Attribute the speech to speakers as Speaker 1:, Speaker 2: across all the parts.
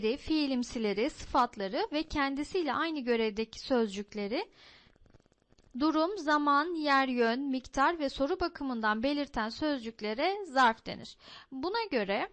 Speaker 1: fiilleri, fiilimsileri, sıfatları ve kendisiyle aynı görevdeki sözcükleri durum, zaman, yer, yön, miktar ve soru bakımından belirten sözcüklere zarf denir. Buna göre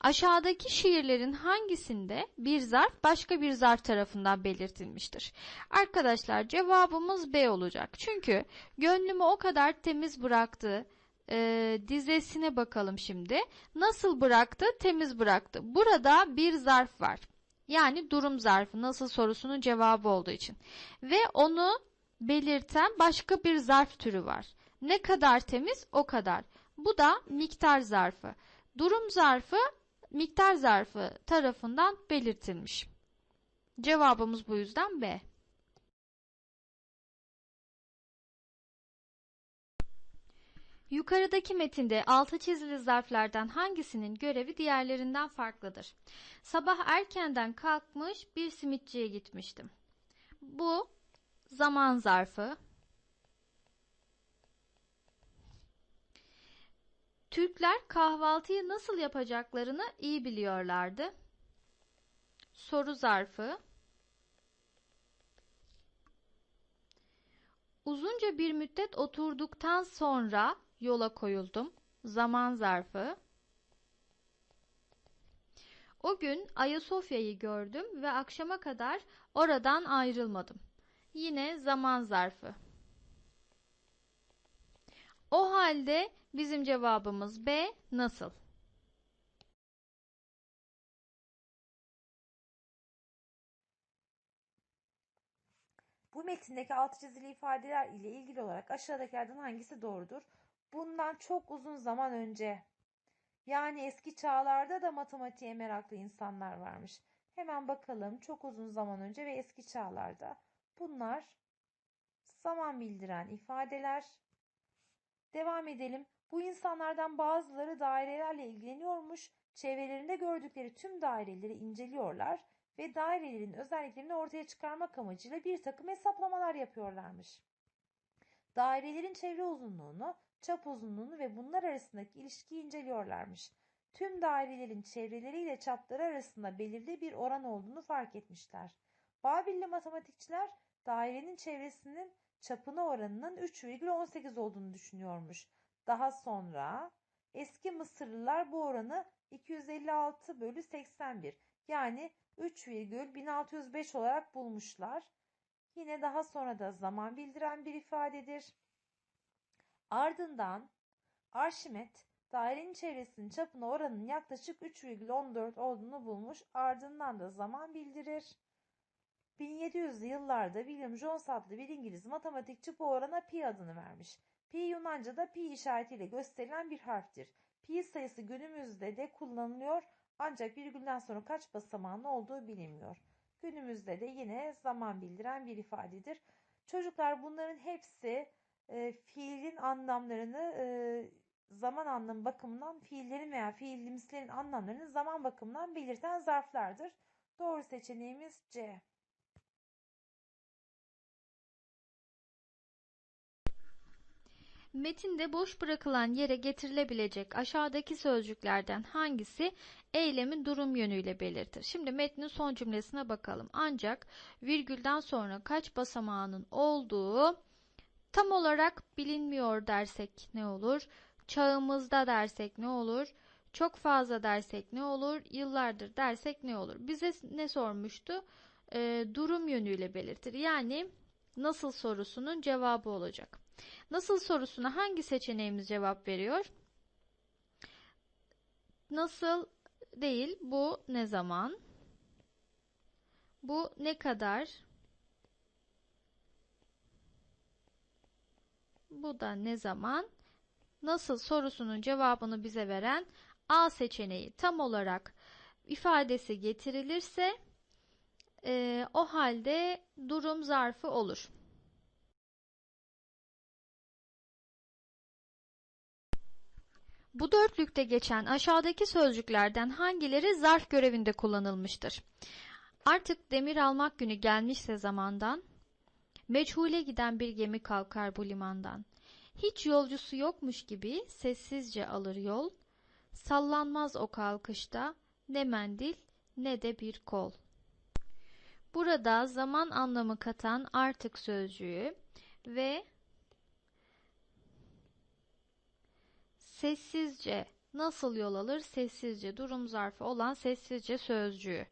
Speaker 1: aşağıdaki şiirlerin hangisinde bir zarf başka bir zarf tarafından belirtilmiştir? Arkadaşlar cevabımız B olacak. Çünkü gönlümü o kadar temiz bıraktı e, dizesine bakalım şimdi. Nasıl bıraktı? Temiz bıraktı. Burada bir zarf var. Yani durum zarfı nasıl sorusunun cevabı olduğu için. Ve onu belirten başka bir zarf türü var. Ne kadar temiz o kadar. Bu da miktar zarfı. Durum zarfı miktar zarfı tarafından belirtilmiş. Cevabımız bu yüzden B. Yukarıdaki metinde altı çizili zarflardan hangisinin görevi diğerlerinden farklıdır? Sabah erkenden kalkmış bir simitçiye gitmiştim. Bu zaman zarfı. Türkler kahvaltıyı nasıl yapacaklarını iyi biliyorlardı. Soru zarfı. Uzunca bir müddet oturduktan sonra yola koyuldum. Zaman zarfı. O gün Ayasofya'yı gördüm ve akşama kadar oradan ayrılmadım. Yine zaman zarfı. O halde bizim cevabımız B nasıl?
Speaker 2: Bu metindeki altı çizili ifadeler ile ilgili olarak aşağıdakilerden hangisi doğrudur? Bundan çok uzun zaman önce yani eski çağlarda da matematiğe meraklı insanlar varmış. Hemen bakalım çok uzun zaman önce ve eski çağlarda. Bunlar zaman bildiren ifadeler. Devam edelim. Bu insanlardan bazıları dairelerle ilgileniyormuş. Çevrelerinde gördükleri tüm daireleri inceliyorlar ve dairelerin özelliklerini ortaya çıkarmak amacıyla bir takım hesaplamalar yapıyorlarmış. Dairelerin çevre uzunluğunu, çap uzunluğunu ve bunlar arasındaki ilişkiyi inceliyorlarmış. Tüm dairelerin çevreleriyle çapları arasında belirli bir oran olduğunu fark etmişler. Babilli matematikçiler dairenin çevresinin çapına oranının 3,18 olduğunu düşünüyormuş. Daha sonra eski Mısırlılar bu oranı 256 bölü 81 yani 3,1605 olarak bulmuşlar. Yine daha sonra da zaman bildiren bir ifadedir. Ardından Arşimet dairenin çevresinin çapına oranının yaklaşık 3,14 olduğunu bulmuş. Ardından da zaman bildirir. 1700'lü yıllarda William Jones adlı bir İngiliz matematikçi bu orana pi adını vermiş. Pi Yunanca'da pi işaretiyle gösterilen bir harftir. Pi sayısı günümüzde de kullanılıyor ancak virgülden sonra kaç basamağın olduğu bilinmiyor. Günümüzde de yine zaman bildiren bir ifadedir. Çocuklar bunların hepsi e, fiilin anlamlarını e, zaman anlamı bakımından fiillerin veya fiilimslerin anlamlarını zaman bakımından belirten zarflardır. Doğru seçeneğimiz C.
Speaker 1: Metinde boş bırakılan yere getirilebilecek aşağıdaki sözcüklerden hangisi eylemin durum yönüyle belirtir? Şimdi metnin son cümlesine bakalım. Ancak virgülden sonra kaç basamağının olduğu tam olarak bilinmiyor dersek ne olur? Çağımızda dersek ne olur? Çok fazla dersek ne olur? Yıllardır dersek ne olur? Bize ne sormuştu? Ee, durum yönüyle belirtir. Yani nasıl sorusunun cevabı olacak. Nasıl sorusuna hangi seçeneğimiz cevap veriyor? Nasıl değil, bu ne zaman? Bu ne kadar? Bu da ne zaman? Nasıl sorusunun cevabını bize veren A seçeneği tam olarak ifadesi getirilirse e, o halde durum zarfı olur. Bu dörtlükte geçen aşağıdaki sözcüklerden hangileri zarf görevinde kullanılmıştır? Artık demir almak günü gelmişse zamandan, meçhule giden bir gemi kalkar bu limandan. Hiç yolcusu yokmuş gibi sessizce alır yol, sallanmaz o kalkışta, ne mendil ne de bir kol. Burada zaman anlamı katan artık sözcüğü ve sessizce nasıl yol alır? Sessizce durum zarfı olan sessizce sözcüğü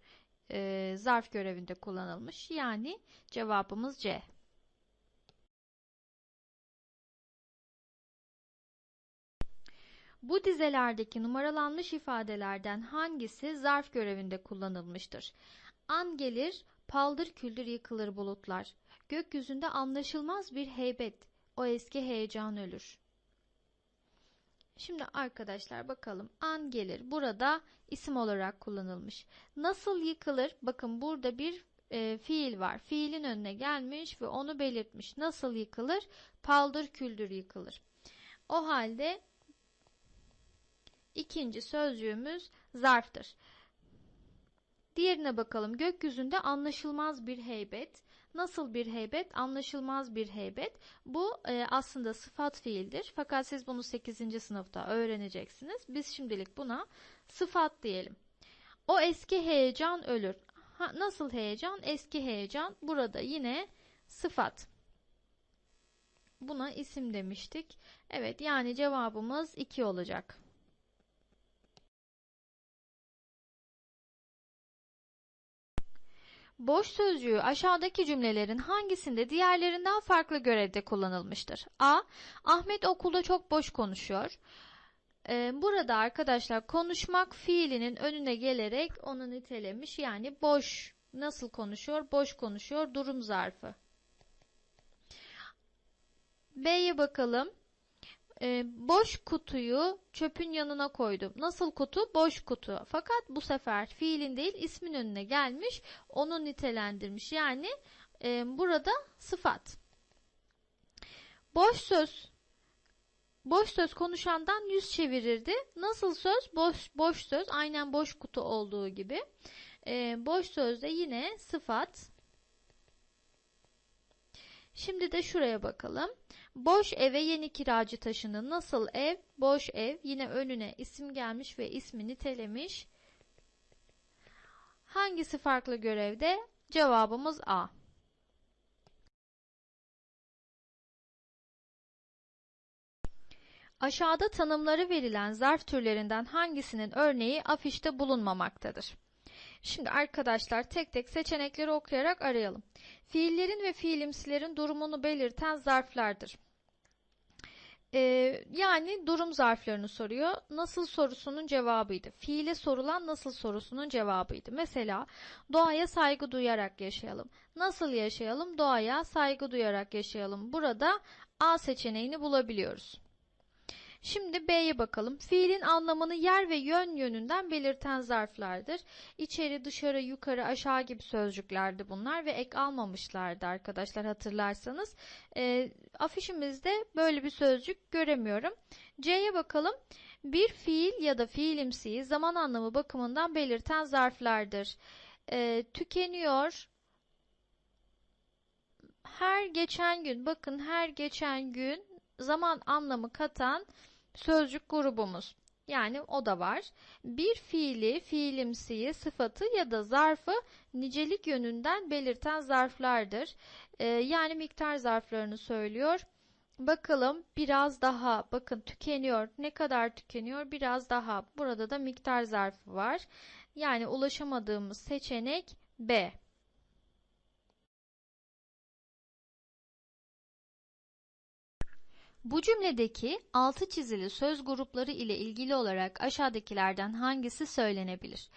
Speaker 1: e, zarf görevinde kullanılmış. Yani cevabımız C. Bu dizelerdeki numaralanmış ifadelerden hangisi zarf görevinde kullanılmıştır? An gelir, paldır küldür yıkılır bulutlar. Gökyüzünde anlaşılmaz bir heybet, o eski heyecan ölür. Şimdi arkadaşlar bakalım an gelir burada isim olarak kullanılmış. Nasıl yıkılır? Bakın burada bir e, fiil var. Fiilin önüne gelmiş ve onu belirtmiş. Nasıl yıkılır? Paldır küldür yıkılır. O halde ikinci sözcüğümüz zarftır. Diğerine bakalım. Gökyüzünde anlaşılmaz bir heybet. Nasıl bir heybet? Anlaşılmaz bir heybet. Bu e, aslında sıfat fiildir. Fakat siz bunu 8. sınıfta öğreneceksiniz. Biz şimdilik buna sıfat diyelim. O eski heyecan ölür. Ha, nasıl heyecan? Eski heyecan. Burada yine sıfat. Buna isim demiştik. Evet yani cevabımız 2 olacak. Boş sözcüğü aşağıdaki cümlelerin hangisinde diğerlerinden farklı görevde kullanılmıştır? A. Ahmet okulda çok boş konuşuyor. Ee, burada arkadaşlar konuşmak fiilinin önüne gelerek onu nitelemiş. Yani boş nasıl konuşuyor? Boş konuşuyor. Durum zarfı. B'ye bakalım. Ee, boş kutuyu çöpün yanına koydum. Nasıl kutu? Boş kutu. Fakat bu sefer fiilin değil ismin önüne gelmiş. Onu nitelendirmiş. Yani e, burada sıfat. Boş söz. Boş söz konuşandan yüz çevirirdi. Nasıl söz? Boş, boş söz. Aynen boş kutu olduğu gibi. E, boş sözde yine sıfat. Şimdi de şuraya bakalım. Boş eve yeni kiracı taşındı. Nasıl ev? Boş ev. Yine önüne isim gelmiş ve ismi nitelemiş. Hangisi farklı görevde? Cevabımız A. Aşağıda tanımları verilen zarf türlerinden hangisinin örneği afişte bulunmamaktadır? Şimdi arkadaşlar tek tek seçenekleri okuyarak arayalım. Fiillerin ve fiilimsilerin durumunu belirten zarflardır. Ee, yani durum zarflarını soruyor. Nasıl sorusunun cevabıydı. Fiile sorulan nasıl sorusunun cevabıydı. Mesela doğaya saygı duyarak yaşayalım. Nasıl yaşayalım? Doğaya saygı duyarak yaşayalım. Burada A seçeneğini bulabiliyoruz. Şimdi B'ye bakalım. Fiilin anlamını yer ve yön yönünden belirten zarflardır. İçeri, dışarı, yukarı, aşağı gibi sözcüklerdi bunlar ve ek almamışlardı arkadaşlar hatırlarsanız. E, afişimizde böyle bir sözcük göremiyorum. C'ye bakalım. Bir fiil ya da fiilimsiyi zaman anlamı bakımından belirten zarflardır. E, tükeniyor, her geçen gün bakın her geçen gün zaman anlamı katan sözcük grubumuz. Yani o da var. Bir fiili, fiilimsiyi, sıfatı ya da zarfı nicelik yönünden belirten zarflardır. Ee, yani miktar zarflarını söylüyor. Bakalım biraz daha bakın tükeniyor. Ne kadar tükeniyor? Biraz daha. Burada da miktar zarfı var. Yani ulaşamadığımız seçenek B. Bu cümledeki altı çizili söz grupları ile ilgili olarak aşağıdakilerden hangisi söylenebilir?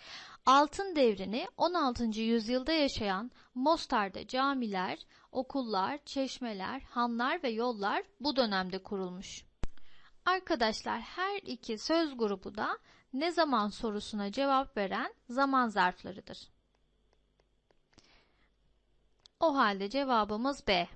Speaker 1: Altın devrini 16. yüzyılda yaşayan Mostar'da camiler, okullar, çeşmeler, hanlar ve yollar bu dönemde kurulmuş. Arkadaşlar her iki söz grubu da ne zaman sorusuna cevap veren zaman zarflarıdır. O halde cevabımız B.